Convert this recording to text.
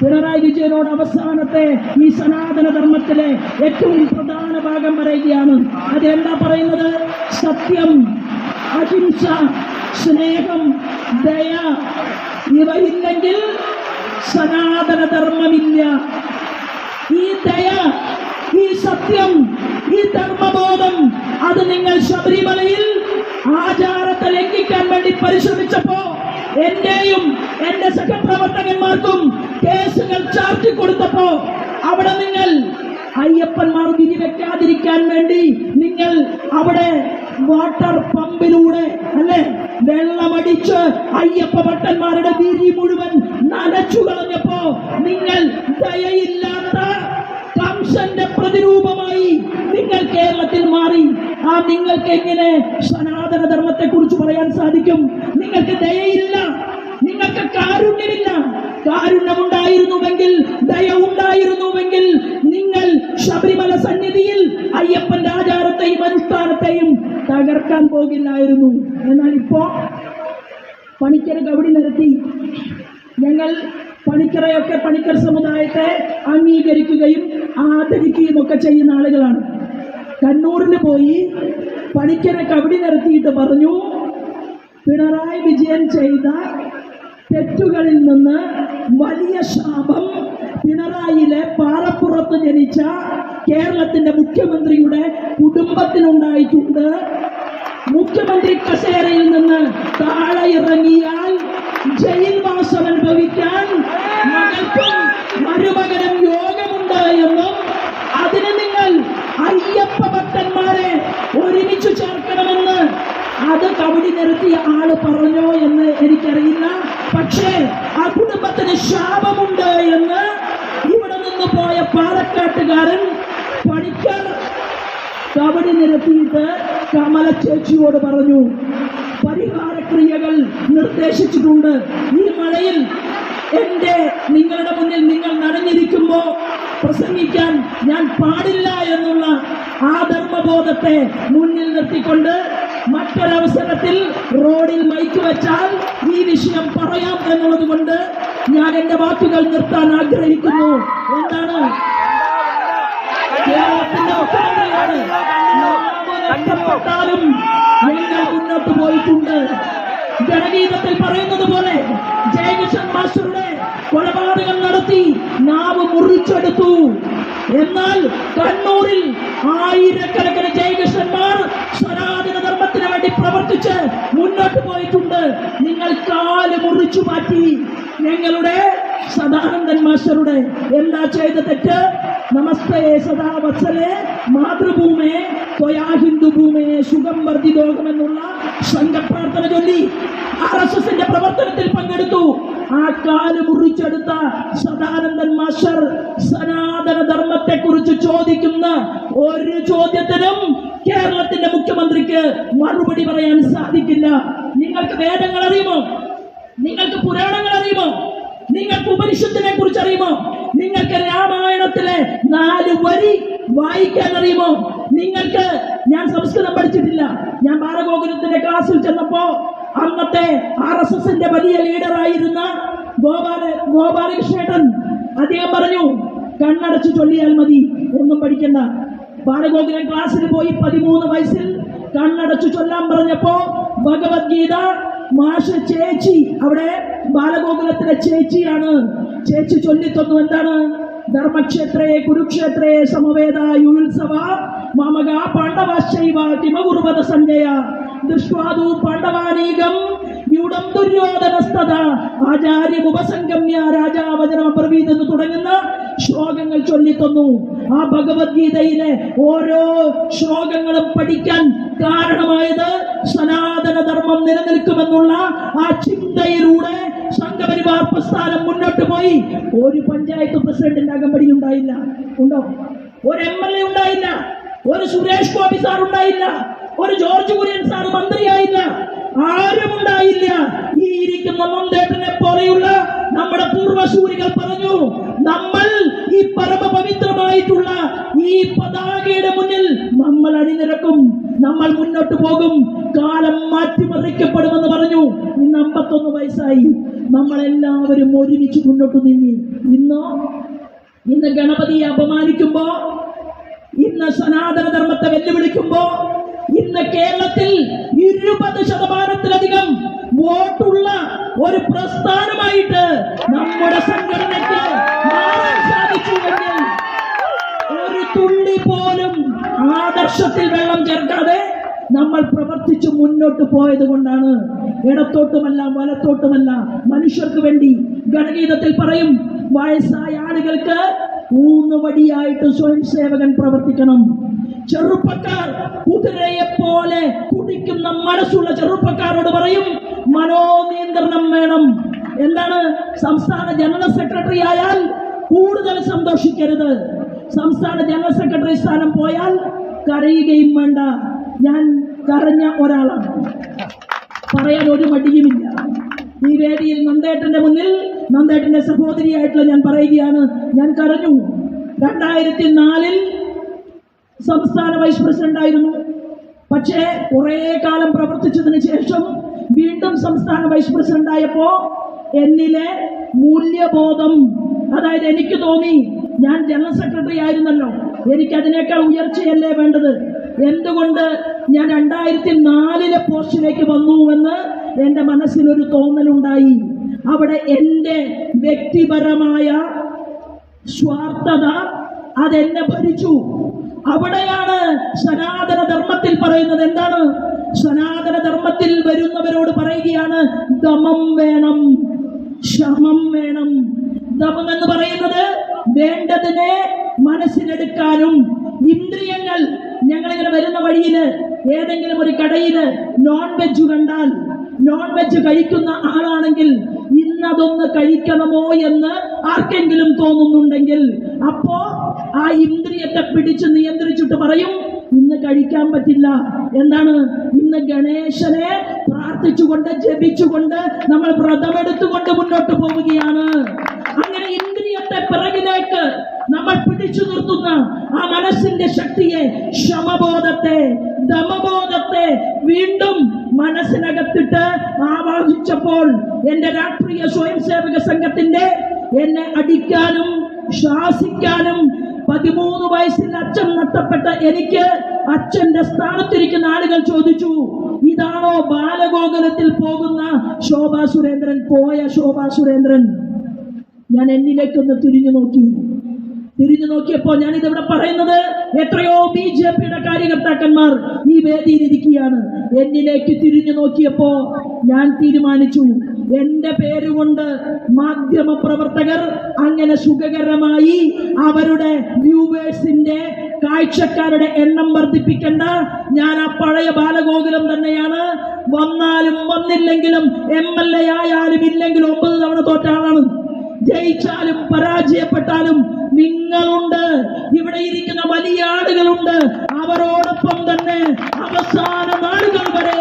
പിണറായി വിജയനോട് അവസാനത്തെ ഈ സനാതന ധർമ്മത്തിലെ ഏറ്റവും പ്രധാന ഭാഗം പറയുകയാണ്. അതെന്താ പറയുന്നത്? സത്യം അഹിംസ സ്നേഹം ദയ ഇവയില്ലെങ്കിൽ സനാതന ധർമ്മമില്ല ഈ ദയ ഈ സത്യം ഈ ധർമ്മബോധം അത് നിങ്ങൾ ശബരിമലയിൽ ആചാരത്തെ ലംഘിക്കാൻ വേണ്ടി പരിശ്രമിച്ചപ്പോ എന്റെയും എന്റെ സഹപ്രവർത്തകന്മാർക്കും കേസുകൾ ചാർത്തി കൊടുത്തപ്പോ അവിടെ നിങ്ങൾ അയ്യപ്പന്മാർ വിധി വെക്കാതിരിക്കാൻ വേണ്ടി നിങ്ങൾ അവിടെ വാട്ടർ പമ്പിലൂടെ അല്ലെ? വെള്ളമടിച്ച് അയ്യപ്പ ഭട്ടന്മാരുടെ വീതി മുഴുവൻ നനച്ചു കളഞ്ഞപ്പോ നിങ്ങൾ ദയയില്ലാത്ത കംസന്റെ പ്രതിരൂപമായി നിങ്ങൾ കേരളത്തിൽ മാറി. ആ നിങ്ങൾക്ക് എങ്ങനെ സനാതന ധർമ്മത്തെ കുറിച്ച് പറയാൻ സാധിക്കും. നിങ്ങൾക്ക് ദയയില്ല നിങ്ങൾക്ക് കാരുണ്യമില്ല. കാരുണ്യമുണ്ടായിരുന്നുവെങ്കിൽ ദയ ഉണ്ടായിരുന്നുവെങ്കിൽ നിങ്ങൾ ശബരിമല സന്നിധിയിൽ അയ്യപ്പന്റെ ആചാരത്തെയും അനുഷ്ഠാനത്തെയും തകർക്കാൻ പോകില്ലായിരുന്നു. എന്നാൽ ഇപ്പോ പണിക്കർ കബഡി നിരത്തി. ഞങ്ങൾ പണിക്കറയൊക്കെ പണിക്കർ സമുദായത്തെ അംഗീകരിക്കുകയും ആദരിക്കുകയും ഒക്കെ ചെയ്യുന്ന ആളുകളാണ്. കണ്ണൂരിൽ പോയി പണിക്കരെ കവിടി നിരത്തിയിട്ട് പറഞ്ഞു പിണറായി വിജയൻ ചെയ്ത തെറ്റുകളിൽ നിന്ന് വലിയ ശാപം പിണറായിയിലെ പാറപ്പുറത്ത് ജനിച്ച കേരളത്തിന്റെ മുഖ്യമന്ത്രിയുടെ കുടുംബത്തിനുണ്ടായിട്ടുണ്ട്. മുഖ്യമന്ത്രി കസേരയിൽ നിന്ന് താഴെ ഇറങ്ങിയാൽ ജയിൽവാസം അനുഭവിക്കാൻ മകൾക്കും മരുമകനും യോഗമുണ്ട് എന്നും അതിന് നിങ്ങൾ അയ്യപ്പ ഭക്തന്മാരെ ഒരുമിച്ച് ചേർക്കണമെന്ന് അത് കബഡി നിരത്തിയ ആൾ പറഞ്ഞോ എന്ന് എനിക്കറിയില്ല. പക്ഷേ ആ കുടുംബത്തിന് ശാപമുണ്ട് എന്ന് ഇവിടെ നിന്ന് പോയ പാലക്കാട്ടുകാരൻ പണിക്കർ കബഡി നിരത്തിയിട്ട് കമല ചേച്ചിയോട് പറഞ്ഞു പരിഹാരക്രിയകൾ നിർദ്ദേശിച്ചിട്ടുണ്ട്. ഈ മഴയിൽ എന്റെ നിങ്ങളുടെ മുന്നിൽ നിങ്ങൾ നടഞ്ഞിരിക്കുമ്പോ പ്രസംഗിക്കാൻ ഞാൻ പാടില്ല എന്നുള്ള ആ ധർമ്മബോധത്തെ മുന്നിൽ നിർത്തിക്കൊണ്ട് മറ്റൊരവസരത്തിൽ റോഡിൽ മൈക്ക് വെച്ചാൽ ഈ വിഷയം പറയാം എന്നുള്ളത് കൊണ്ട് ഞാൻ എന്റെ വാക്കുകൾ നിർത്താൻ ആഗ്രഹിക്കുന്നു. എന്താണ്? കേരളത്തിന്റെ മുഖ്യമന്ത്രിയാണ് മുന്നോട്ട് പോയിട്ടുണ്ട്. ജനഗീതത്തിൽ പറയുന്നത് പോലെ ജയകിഷൻ മാസ്റ്ററുടെ കൊലപാതകം നടത്തി നാവ് മുറിച്ചെടുത്തു. എന്നാൽ കണ്ണൂരിൽ ആയിരക്കണക്കിന് ജയകൃഷ്ണന്മാർ സനാതന ധർമ്മത്തിന് വേണ്ടി പ്രവർത്തിച്ച് മുന്നോട്ട് പോയിട്ടുണ്ട്. നിങ്ങൾ കാൽ മുറിച്ചു മാറ്റി. ഞങ്ങളുടെ സദാനന്ദൻ മാസ്റ്ററുടെ എന്താ ചെയ്ത തെറ്റ്? നമസ്തേ സദാ വത്സലേ മാതൃഭൂമേ ത്വയാ ഹിന്ദുഭൂമേ സുഖം വർദ്ധിതോകം എന്നുള്ള സംഘപ്രാർത്ഥന ചൊല്ലി ആർ എസ് എസിന്റെ പ്രവർത്തനത്തിൽ പങ്കെടുത്തു. ആ കാൽ മുറിച്ചെടുത്ത സദാനന്ദൻ മാസ്റ്റർ സനാതന ധർമ്മത്തെ കുറിച്ച് ചോദിക്കുന്ന ഒരു ചോദ്യത്തിനും കേരളത്തിന്റെ മുഖ്യമന്ത്രിക്ക് മറുപടി പറയാൻ സാധിക്കില്ല. നിങ്ങൾക്ക് വേദങ്ങൾ അറിയുമോ? നിങ്ങൾക്ക് പുരാണങ്ങൾ അറിയുമോ? നിങ്ങൾക്ക് ഉപനിഷത്തിനെ കുറിച്ച് അറിയുമോ? നിങ്ങൾക്ക് രാമായണത്തിലെ നാല് വരി വായിക്കാൻ അറിയുമോ? നിങ്ങൾക്ക് ഞാൻ സംസ്കൃതം പഠിച്ചിട്ടില്ല. ഞാൻ ബാലഗോകുലത്തിന്റെ ക്ലാസ്സിൽ ചെന്നപ്പോ അന്നത്തെ ആർ എസ് എസിന്റെ വലിയ ലീഡറായിരുന്ന ഗോപാല ഗോപാലകൃഷ്ണേട്ടൻ അദ്ദേഹം പറഞ്ഞു കണ്ണടച്ച് ചൊല്ലിയാൽ മതി ഒന്നും പഠിക്കണ്ട. ബാലഗോകുലം ക്ലാസ്സിൽ പോയി പതിമൂന്ന് വയസ്സിൽ കണ്ണടച്ചു ചൊല്ലാൻ പറഞ്ഞപ്പോ ഭഗവത്ഗീത മാഷ ചേച്ചി അവിടെ ബാലഗോകുലത്തിലെ ചേച്ചിയാണ്. ചേച്ചി ചൊല്ലിത്തന്നു എന്താണ്? ധർമ്മക്ഷേത്രയെ കുരുക്ഷേത്രയെ സമവേദ യുത്സവ മമക പാണ്ഡവാശൈവ തിമകുർവത സഞ്ജയ. ദൃഷ്വാദു പാണ്ഡവാനീകം യുടം ദുര്യോധനസ്ഥത ആചാര്യ ആചാര്യമുപസംഗമ്യ രാജാവചനം അപ്രവീതെന്ന് തുടങ്ങുന്ന ശ്ലോകങ്ങൾ ചൊല്ലിത്തന്നു ആ ഭഗവത്ഗീതയിലെ ഓരോ ശ്ലോകങ്ങളും പഠിക്കാൻ കാരണമായത് സനാതന ധർമ്മം നിലനിൽക്കുമെന്നുള്ള ആ ചിന്തയിലൂടെ സംഘപരിവാർ പ്രസ്ഥാനം മുന്നോട്ട് പോയി. ഒരു പഞ്ചായത്ത് പ്രസിഡന്റിന്റെ അകമ്പടി ഉണ്ടായില്ല. ഉണ്ടോ? ഒരു എം എൽ എ ഉണ്ടായില്ല. ഒരു സുരേഷ് ഗോപി സാർ ഉണ്ടായില്ല. ഒരു ജോർജ് കുര്യൻ സാർ മന്ത്രിയായില്ല. ആരും ഉണ്ടായില്ല. ഈ ഇരിക്കുന്ന മന്ദേട്ടനെ പോലെയുള്ള നമ്മുടെ പൂർവസൂരികൾ പറഞ്ഞു നമ്മൾ ഈ പരമപവിത്രമായിട്ടുള്ള ഈ പതാകയുടെ മുന്നിൽ നമ്മൾ അണിനിരക്കും. നമ്മൾ മുന്നോട്ട് പോകും. കാലം മാറ്റിമറിക്കപ്പെടുമെന്ന് പറഞ്ഞു. ഇന്ന് അമ്പത്തൊന്ന് വയസ്സായി. നമ്മളെല്ലാവരും ഒരുമിച്ച് മുന്നോട്ട് നീങ്ങി. ഇന്നോ ഇന്ന് ഗണപതിയെ അപമാനിക്കുമ്പോ ഇന്ന് സനാതന ധർമ്മത്തെ വെല്ലുവിളിക്കുമ്പോ ഇന്ന് കേരളത്തിൽ ഇരുപത് ശതമാനത്തിലധികം വോട്ടുള്ള ഒരു പ്രസ്ഥാനമായിട്ട് നമ്മുടെ സംഘടനയ്ക്ക് സാധിച്ചുവെങ്കിൽ ഒരു തുള്ളി പോലും ആദർശത്തിൽ വെള്ളം ചേർക്കാതെ നമ്മൾ പ്രവർത്തിച്ചു മുന്നോട്ട് പോയത് കൊണ്ടാണ് ഇടത്തോട്ടുമല്ല വലത്തോട്ടുമല്ല. മനുഷ്യർക്ക് വേണ്ടി ഗണഗീതത്തിൽ പറയും വയസ്സായ ആളുകൾക്ക് ഊന്നുവടിയായിട്ട് സ്വയം സേവകൻ പ്രവർത്തിക്കണം. ചെറുപ്പക്കാർ കുതിരയെ പോലെ കുടിക്കുന്ന മനസ്സുള്ള ചെറുപ്പക്കാരോട് പറയും മനോനിയന്ത്രണം വേണം. എന്താണ്? സംസ്ഥാന ജനറൽ സെക്രട്ടറി ആയാൽ കൂടുതൽ സന്തോഷിക്കരുത്. സംസ്ഥാന ജനറൽ സെക്രട്ടറി സ്ഥാനം പോയാൽ കരയുകയും വേണ്ട. ഞാൻ കരഞ്ഞ ഒരാളാണ്. പറയാൻ ഒരു മടിയുമില്ല. ഈ വേദിയിൽ നന്ദേട്ടന്റെ മുന്നിൽ നന്ദേട്ടന്റെ സഹോദരിയായിട്ടുള്ള ഞാൻ പറയുകയാണ് ഞാൻ കരഞ്ഞു. രണ്ടായിരത്തി നാലിൽ സംസ്ഥാന വൈസ് പ്രസിഡന്റ് ആയിരുന്നു പക്ഷേ കുറെ കാലം പ്രവർത്തിച്ചതിന് ശേഷം വീണ്ടും സംസ്ഥാന വൈസ് പ്രസിഡന്റ് ആയപ്പോ എന്നിലെ മൂല്യബോധം അതായത് എനിക്ക് തോന്നി ഞാൻ ജനറൽ സെക്രട്ടറി ആയിരുന്നല്ലോ. എനിക്ക് അതിനേക്കാൾ ഉയർച്ചയല്ലേ വേണ്ടത്? എന്തുകൊണ്ട് ഞാൻ രണ്ടായിരത്തി നാലിലെ പോസ്റ്റിലേക്ക് വന്നുവെന്ന് എന്റെ മനസ്സിലൊരു തോന്നലുണ്ടായി. അവിടെ എന്റെ വ്യക്തിപരമായ സ്വാർത്ഥത അതെന്നെ ഭരിച്ചു. അവിടെയാണ് സനാതന ധർമ്മത്തിൽ പറയുന്നത് എന്താണ്? സനാതന ധർമ്മത്തിൽ വരുന്നവരോട് പറയുകയാണ് ദമം വേണം ശമം വേണം. ദമം എന്ന് പറയുന്നത് വേണ്ടതിനെ മനസ്സിലെടുക്കാനും ഇന്ദ്രിയങ്ങൾ ഞങ്ങളിങ്ങനെ വരുന്ന വഴിയിൽ ഏതെങ്കിലും ഒരു കടയിൽ നോൺ വെജ് കണ്ടാൽ നോൺ വെജ് കഴിക്കുന്ന ആളാണെങ്കിൽ ഇന്നതൊന്ന് കഴിക്കണമോ എന്ന് ആർക്കെങ്കിലും തോന്നുന്നുണ്ടെങ്കിൽ അപ്പോ ആ ഇന്ദ്രിയത്തെ പിടിച്ച് നിയന്ത്രിച്ചിട്ട് പറയും ഇന്ന് കഴിക്കാൻ പറ്റില്ല. എന്താണ്? ഇന്ന് ഗണേശനെ പ്രാർത്ഥിച്ചുകൊണ്ട് ജപിച്ചുകൊണ്ട് നമ്മൾ വ്രതമെടുത്തുകൊണ്ട് മുന്നോട്ട് പോവുകയാണ്. അങ്ങനെ ഇന്ദ്രിയത്തെ പിറകിലേക്ക് നമ്മൾ പിടിച്ചു നിർത്തുന്ന ആ മനസ്സിന്റെ ശക്തിയെ ശമബോധത്തെ ദമബോധത്തെ വീണ്ടും മനസ്സിനകത്തിട്ട് ആവാഹിച്ചപ്പോൾ എന്റെ രാഷ്ട്രീയ സ്വയം സേവക സംഘത്തിന്റെ എന്നെ അടിക്കാനും ശാസിക്കാനും പതിമൂന്ന് വയസ്സിൽ അച്ഛൻ നഷ്ടപ്പെട്ട എനിക്ക് അച്ഛന്റെ സ്ഥാനത്തിരിക്കുന്ന ആളുകൾ ചോദിച്ചു ഇതാണോ ബാലഗോകുലത്തിൽ പോകുന്ന ശോഭാ സുരേന്ദ്രൻ? പോയ ശോഭാ സുരേന്ദ്രൻ. ഞാൻ എന്നിലേക്കൊന്ന് തിരിഞ്ഞു നോക്കി. തിരിഞ്ഞു നോക്കിയപ്പോ ഞാൻ ഇതിവിടെ പറയുന്നത്? എത്രയോ ബി ജെ പിയുടെ കാര്യകർത്താക്കന്മാർ ഈ വേദിയിൽ ഇരിക്കുകയാണ്. എന്നിലേക്ക് തിരിഞ്ഞു നോക്കിയപ്പോ ഞാൻ തീരുമാനിച്ചു എന്റെ പേരുകൊണ്ട് മാധ്യമ പ്രവർത്തകർ അങ്ങനെ സുഖകരമായി അവരുടെ വ്യൂവേഴ്സിന്റെ കാഴ്ചക്കാരുടെ എണ്ണം വർദ്ധിപ്പിക്കേണ്ട. ഞാൻ ആ പഴയ ബാലഗോകുലം തന്നെയാണ്. വന്നാലും വന്നില്ലെങ്കിലും എം എൽ എ ആയാലും ഇല്ലെങ്കിലും ഒമ്പത് തവണ തോറ്റാളാണ്. ജയിച്ചാലും പരാജയപ്പെട്ടാലും നിങ്ങളുണ്ട്. ഇവിടെ ഇരിക്കുന്ന വലിയ ആളുകളുണ്ട്. അവരോടൊപ്പം തന്നെ അവസാന നാളുകൾ വരെ